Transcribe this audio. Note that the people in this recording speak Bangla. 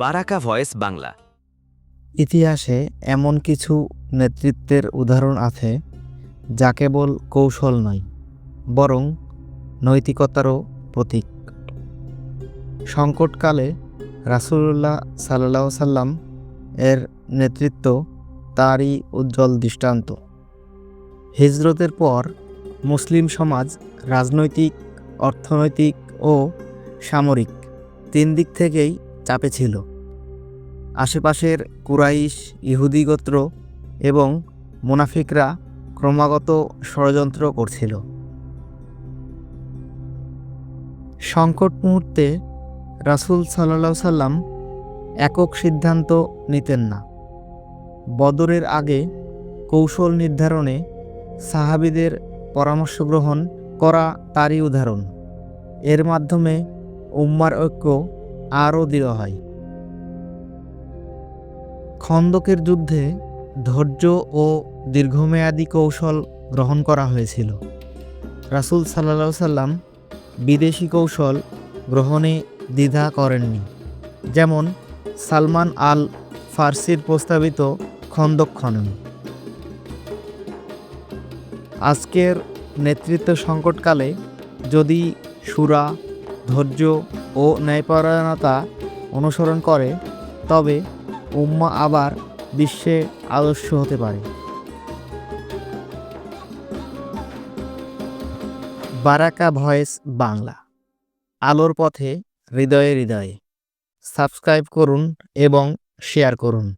বারাকা ভয়েস বাংলা। ইতিহাসে এমন কিছু নেতৃত্বের উদাহরণ আছে যা কেবল কৌশল নয়, বরং নৈতিকতারও প্রতীক। সংকটকালে রাসূলুল্লাহ সাল্লাহ সাল্লাম এর নেতৃত্ব তারই উজ্জ্বল দৃষ্টান্ত। হিজরতের পর মুসলিম সমাজ রাজনৈতিক, অর্থনৈতিক ও সামরিক তিন দিক থেকেই চাপে ছিল। আশেপাশের কুরাইশ, ইহুদি গোত্র এবং মুনাফিকরা ক্রমাগত ষড়যন্ত্র করছিল। সংকট মুহূর্তে রাসূল সাল্লাহ সাল্লাম একক সিদ্ধান্ত নিতেন না। বদরের আগে কৌশল নির্ধারণে সাহাবিদের পরামর্শ গ্রহণ করা তারই উদাহরণ। এর মাধ্যমে উম্মার ঐক্য আরও দৃঢ় হয়। খন্দকের যুদ্ধে ধৈর্য ও দীর্ঘমেয়াদী কৌশল গ্রহণ করা হয়েছিল। রাসূল সাল্লাহ সাল্লাম বিদেশি কৌশল গ্রহণে দ্বিধা করেননি। যেমন সালমান আল ফার্সির প্রস্তাবিত খন্দক খনন। আজকের নেতৃত্ব সংকটকালে যদি সুরা ধৈর্য ও ন্যায়পরায়ণতা অনুসরণ করে, তবে উম্মা আবার বিশ্বে আদর্শ হতে পারে। Baraka voice Bangla. আলোর পথে হৃদয়ে হৃদয়ে। সাবস্ক্রাইব করুন এবং শেয়ার করুন।